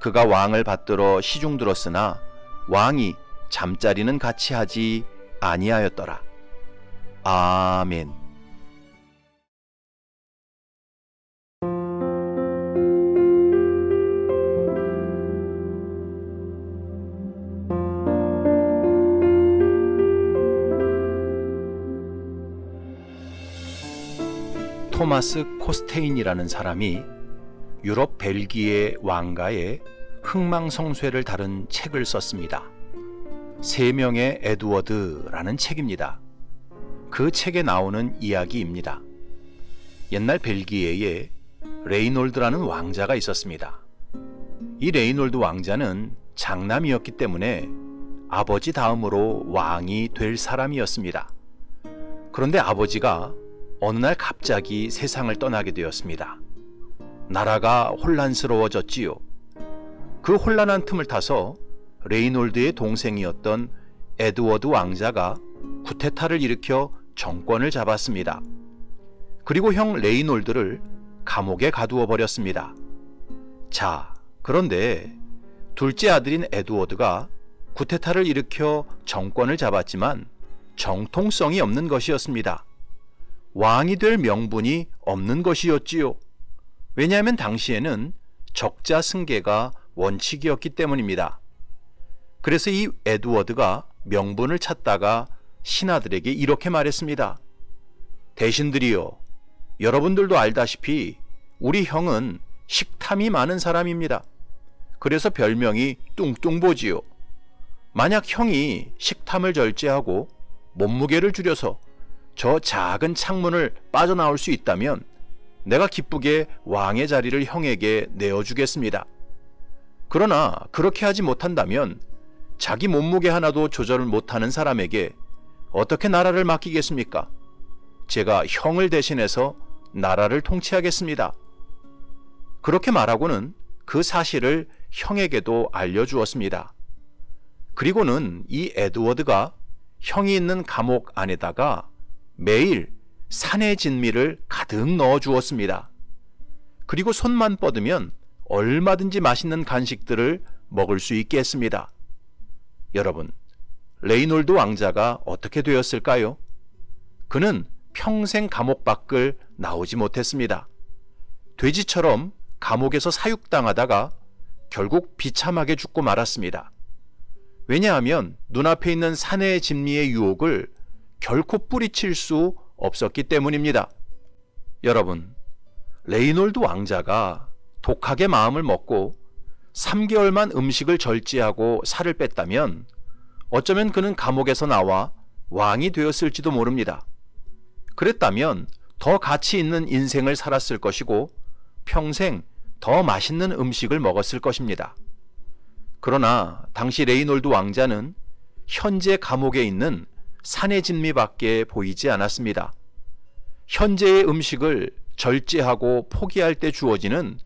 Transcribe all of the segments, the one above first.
그가 왕을 받들어 시중 들었으나 왕이 잠자리는 같이 하지 아니하였더라. 아멘. 토마스 코스테인이라는 사람이 유럽 벨기에 왕가의 흥망성쇠를 다룬 책을 썼습니다. 세 명의 에드워드라는 책입니다. 그 책에 나오는 이야기입니다. 옛날 벨기에에 레이놀드라는 왕자가 있었습니다. 이 레이놀드 왕자는 장남이었기 때문에 아버지 다음으로 왕이 될 사람이었습니다. 그런데 아버지가 어느 날 갑자기 세상을 떠나게 되었습니다. 나라가 혼란스러워졌지요. 그 혼란한 틈을 타서 레이놀드의 동생이었던 에드워드 왕자가 쿠데타를 일으켜 정권을 잡았습니다. 그리고 형 레이놀드를 감옥에 가두어 버렸습니다. 자, 그런데 둘째 아들인 에드워드가 쿠데타를 일으켜 정권을 잡았지만 정통성이 없는 것이었습니다. 왕이 될 명분이 없는 것이었지요. 왜냐하면 당시에는 적자 승계가 원칙이었기 때문입니다. 그래서 이 에드워드가 명분을 찾다가 신하들에게 이렇게 말했습니다. 대신들이요. 여러분들도 알다시피 우리 형은 식탐이 많은 사람입니다. 그래서 별명이 뚱뚱보지요. 만약 형이 식탐을 절제하고 몸무게를 줄여서 저 작은 창문을 빠져나올 수 있다면 내가 기쁘게 왕의 자리를 형에게 내어주겠습니다. 그러나 그렇게 하지 못한다면 자기 몸무게 하나도 조절을 못하는 사람에게 어떻게 나라를 맡기겠습니까? 제가 형을 대신해서 나라를 통치하겠습니다. 그렇게 말하고는 그 사실을 형에게도 알려주었습니다. 그리고는 이 에드워드가 형이 있는 감옥 안에다가 매일 산의 진미를 가득 넣어 주었습니다. 그리고 손만 뻗으면 얼마든지 맛있는 간식들을 먹을 수 있게 했습니다. 여러분, 레이놀드 왕자가 어떻게 되었을까요? 그는 평생 감옥 밖을 나오지 못했습니다. 돼지처럼 감옥에서 사육당하다가 결국 비참하게 죽고 말았습니다. 왜냐하면 눈앞에 있는 사내의 진미의 유혹을 결코 뿌리칠 수 없었기 때문입니다. 여러분, 레이놀드 왕자가 독하게 마음을 먹고 3개월만 음식을 절제하고 살을 뺐다면 어쩌면 그는 감옥에서 나와 왕이 되었을지도 모릅니다. 그랬다면 더 가치 있는 인생을 살았을 것이고 평생 더 맛있는 음식을 먹었을 것입니다. 그러나 당시 레이놀드 왕자는 현재 감옥에 있는 산의 진미밖에 보이지 않았습니다. 현재의 음식을 절제하고 포기할 때 주어지는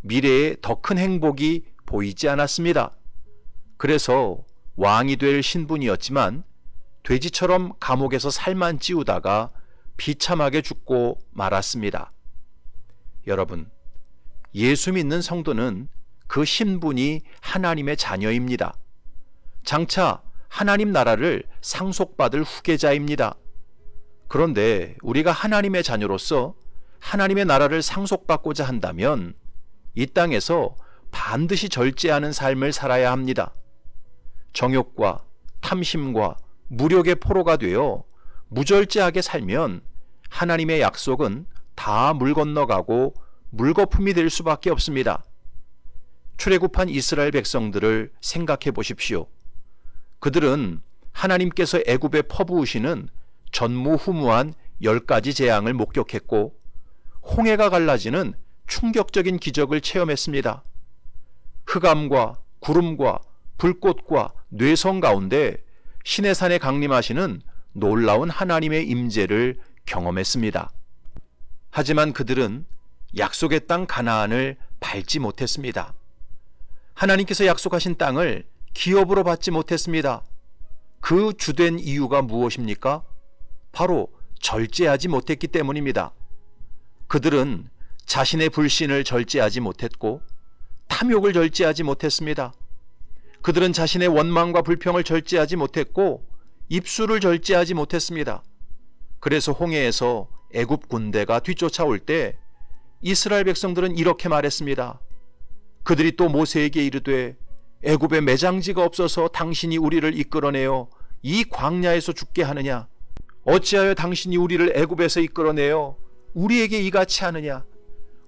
미래의 더 큰 행복이 보이지 않았습니다. 그래서 왕이 될 신분이었지만 돼지처럼 감옥에서 살만 찌우다가 비참하게 죽고 말았습니다. 여러분, 예수 믿는 성도는 그 신분이 하나님의 자녀입니다. 장차 하나님 나라를 상속받을 후계자입니다. 그런데 우리가 하나님의 자녀로서 하나님의 나라를 상속받고자 한다면 이 땅에서 반드시 절제하는 삶을 살아야 합니다. 정욕과 탐심과 무력의 포로가 되어 무절제하게 살면 하나님의 약속은 다 물 건너가고 물거품이 될 수밖에 없습니다. 출애굽한 이스라엘 백성들을 생각해 보십시오. 그들은 하나님께서 애굽에 퍼부으시는 전무후무한 열 가지 재앙을 목격했고 홍해가 갈라지는 충격적인 기적을 체험했습니다. 흑암과 구름과 불꽃과 뇌성 가운데 신의 산에 강림하시는 놀라운 하나님의 임재를 경험했습니다. 하지만 그들은 약속의 땅 가나안을 밟지 못했습니다. 하나님께서 약속하신 땅을 기업으로 받지 못했습니다. 그 주된 이유가 무엇입니까? 바로 절제하지 못했기 때문입니다. 그들은 자신의 불신을 절제하지 못했고 탐욕을 절제하지 못했습니다. 그들은 자신의 원망과 불평을 절제하지 못했고 입술을 절제하지 못했습니다. 그래서 홍해에서 애굽 군대가 뒤쫓아올 때 이스라엘 백성들은 이렇게 말했습니다. 그들이 또 모세에게 이르되 애굽에 매장지가 없어서 당신이 우리를 이끌어내어 이 광야에서 죽게 하느냐? 어찌하여 당신이 우리를 애굽에서 이끌어내어 우리에게 이같이 하느냐?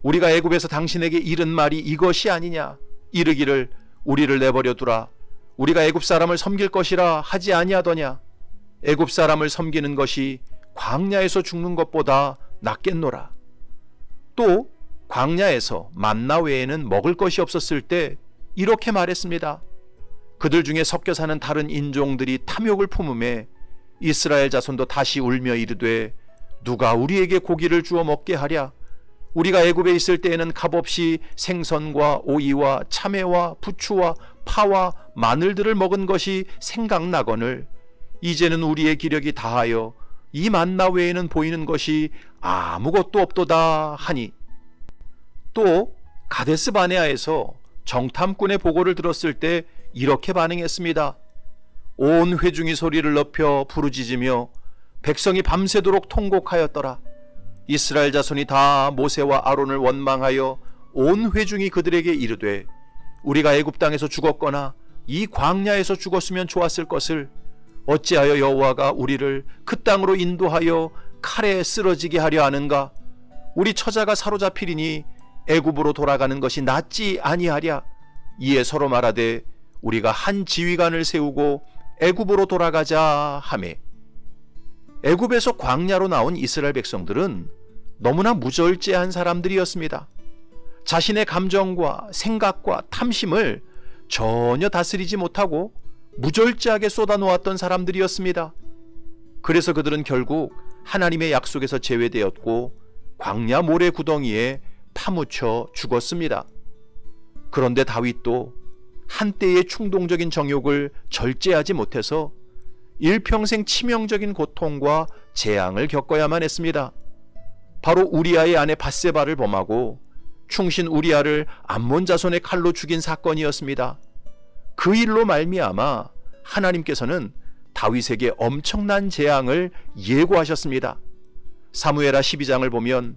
우리가 애굽에서 당신에게 이른 말이 이것이 아니냐? 이르기를 우리를 내버려 두라. 우리가 애굽 사람을 섬길 것이라 하지 아니하더냐? 애굽 사람을 섬기는 것이 광야에서 죽는 것보다 낫겠노라. 또 광야에서 만나 외에는 먹을 것이 없었을 때 이렇게 말했습니다. 그들 중에 섞여 사는 다른 인종들이 탐욕을 품음에 이스라엘 자손도 다시 울며 이르되 누가 우리에게 고기를 주어 먹게 하랴 우리가 애굽에 있을 때에는 값없이 생선과 오이와 참외와 부추와 파와 마늘들을 먹은 것이 생각나거늘 이제는 우리의 기력이 다하여 이 만나 외에는 보이는 것이 아무것도 없도다 하니 또 가데스 바네아에서 정탐꾼의 보고를 들었을 때 이렇게 반응했습니다. 온 회중이 소리를 높여 부르짖으며 백성이 밤새도록 통곡하였더라. 이스라엘 자손이 다 모세와 아론을 원망하여 온 회중이 그들에게 이르되 우리가 애굽 땅에서 죽었거나 이 광야에서 죽었으면 좋았을 것을 어찌하여 여호와가 우리를 그 땅으로 인도하여 칼에 쓰러지게 하려 하는가 우리 처자가 사로잡히리니 애굽으로 돌아가는 것이 낫지 아니하랴 이에 서로 말하되 우리가 한 지휘관을 세우고 애굽으로 돌아가자 하매 애굽에서 광야로 나온 이스라엘 백성들은 너무나 무절제한 사람들이었습니다. 자신의 감정과 생각과 탐심을 전혀 다스리지 못하고 무절제하게 쏟아놓았던 사람들이었습니다. 그래서 그들은 결국 하나님의 약속에서 제외되었고 광야 모래 구덩이에 파묻혀 죽었습니다. 그런데 다윗도 한때의 충동적인 정욕을 절제하지 못해서 일평생 치명적인 고통과 재앙을 겪어야만 했습니다. 바로 우리아의 아내 바세바를 범하고 충신 우리아를 암몬 자손의 칼로 죽인 사건이었습니다. 그 일로 말미암아 하나님께서는 다윗에게 엄청난 재앙을 예고하셨습니다. 사무엘하 12장을 보면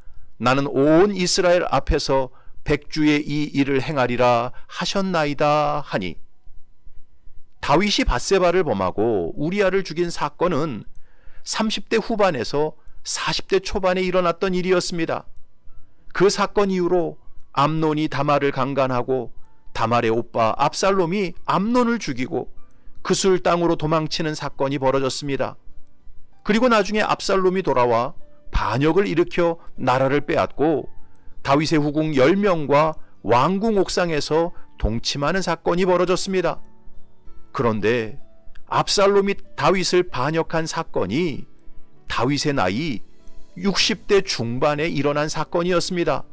나는 온 이스라엘 앞에서 백주의 이 일을 행하리라 하셨나이다 하니 다윗이 바세바를 범하고 우리아를 죽인 사건은 30대 후반에서 40대 초반에 일어났던 일이었습니다. 그 사건 이후로 암논이 다말을 강간하고 다말의 오빠 압살롬이 암논을 죽이고 그술 땅으로 도망치는 사건이 벌어졌습니다. 그리고 나중에 압살롬이 돌아와 반역을 일으켜 나라를 빼앗고 다윗의 후궁 10명과 왕궁 옥상에서 동침하는 사건이 벌어졌습니다. 그런데 압살롬이 다윗을 반역한 사건이 다윗의 나이 60대 중반에 일어난 사건이었습니다.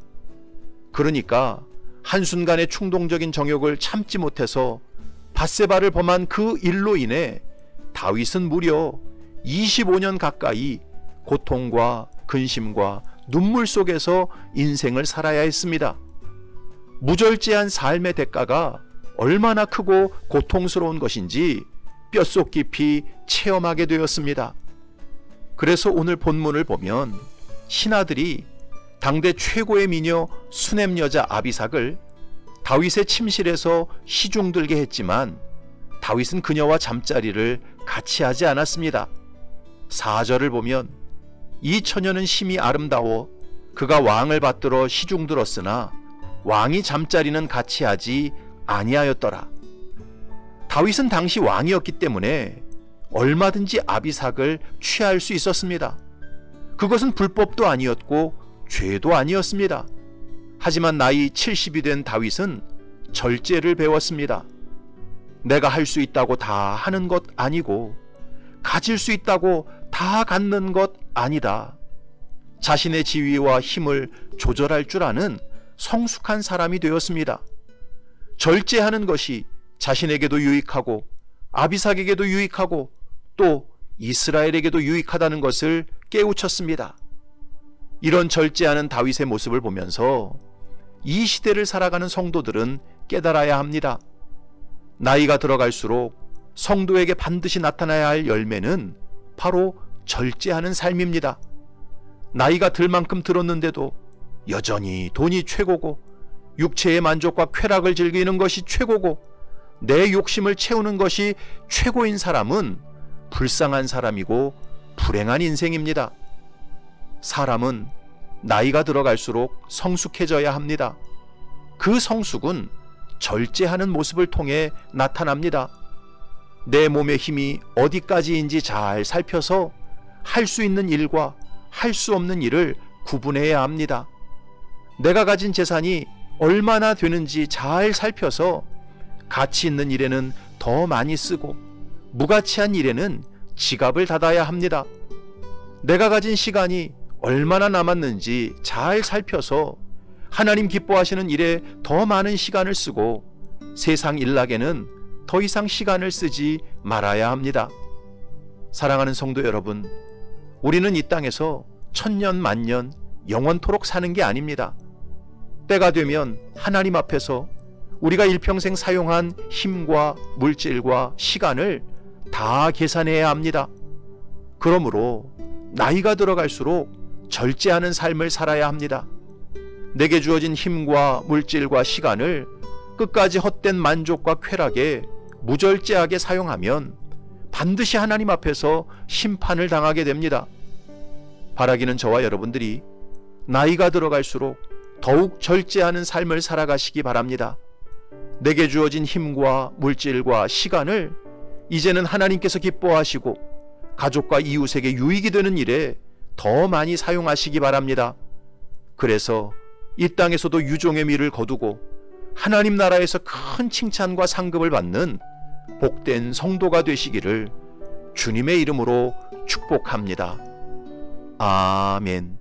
그러니까 한순간의 충동적인 정욕을 참지 못해서 바세바를 범한 그 일로 인해 다윗은 무려 25년 가까이 고통과 근심과 눈물 속에서 인생을 살아야 했습니다. 무절제한 삶의 대가가 얼마나 크고 고통스러운 것인지 뼛속 깊이 체험하게 되었습니다. 그래서 오늘 본문을 보면 신하들이 당대 최고의 미녀 수냄 여자 아비삭을 다윗의 침실에서 시중 들게 했지만 다윗은 그녀와 잠자리를 같이 하지 않았습니다. 4절을 보면 이 처녀는 심히 아름다워 그가 왕을 받들어 시중 들었으나 왕이 잠자리는 같이 하지 아니하였더라. 다윗은 당시 왕이었기 때문에 얼마든지 아비삭을 취할 수 있었습니다. 그것은 불법도 아니었고 죄도 아니었습니다. 하지만 나이 70이 된 다윗은 절제를 배웠습니다. 내가 할 수 있다고 다 하는 것 아니고 가질 수 있다고 다 갖는 것 아니다. 자신의 지위와 힘을 조절할 줄 아는 성숙한 사람이 되었습니다. 절제하는 것이 자신에게도 유익하고 아비삭에게도 유익하고 또 이스라엘에게도 유익하다는 것을 깨우쳤습니다. 이런 절제하는 다윗의 모습을 보면서 이 시대를 살아가는 성도들은 깨달아야 합니다. 나이가 들어갈수록 성도에게 반드시 나타나야 할 열매는 바로 절제하는 삶입니다. 나이가 들 만큼 들었는데도 여전히 돈이 최고고 육체의 만족과 쾌락을 즐기는 것이 최고고 내 욕심을 채우는 것이 최고인 사람은 불쌍한 사람이고 불행한 인생입니다. 사람은 나이가 들어갈수록 성숙해져야 합니다. 그 성숙은 절제하는 모습을 통해 나타납니다. 내 몸의 힘이 어디까지인지 잘 살펴서 할 수 있는 일과 할 수 없는 일을 구분해야 합니다. 내가 가진 재산이 얼마나 되는지 잘 살펴서 가치 있는 일에는 더 많이 쓰고 무가치한 일에는 지갑을 닫아야 합니다. 내가 가진 시간이 얼마나 남았는지 잘 살펴서 하나님 기뻐하시는 일에 더 많은 시간을 쓰고 세상 일락에는 더 이상 시간을 쓰지 말아야 합니다. 사랑하는 성도 여러분, 우리는 이 땅에서 천년 만년 영원토록 사는 게 아닙니다. 때가 되면 하나님 앞에서 우리가 일평생 사용한 힘과 물질과 시간을 다 계산해야 합니다. 그러므로 나이가 들어갈수록 절제하는 삶을 살아야 합니다. 내게 주어진 힘과 물질과 시간을 끝까지 헛된 만족과 쾌락에 무절제하게 사용하면 반드시 하나님 앞에서 심판을 당하게 됩니다. 바라기는 저와 여러분들이 나이가 들어갈수록 더욱 절제하는 삶을 살아가시기 바랍니다. 내게 주어진 힘과 물질과 시간을 이제는 하나님께서 기뻐하시고 가족과 이웃에게 유익이 되는 일에 더 많이 사용하시기 바랍니다. 그래서 이 땅에서도 유종의 미를 거두고 하나님 나라에서 큰 칭찬과 상급을 받는 복된 성도가 되시기를 주님의 이름으로 축복합니다. 아멘.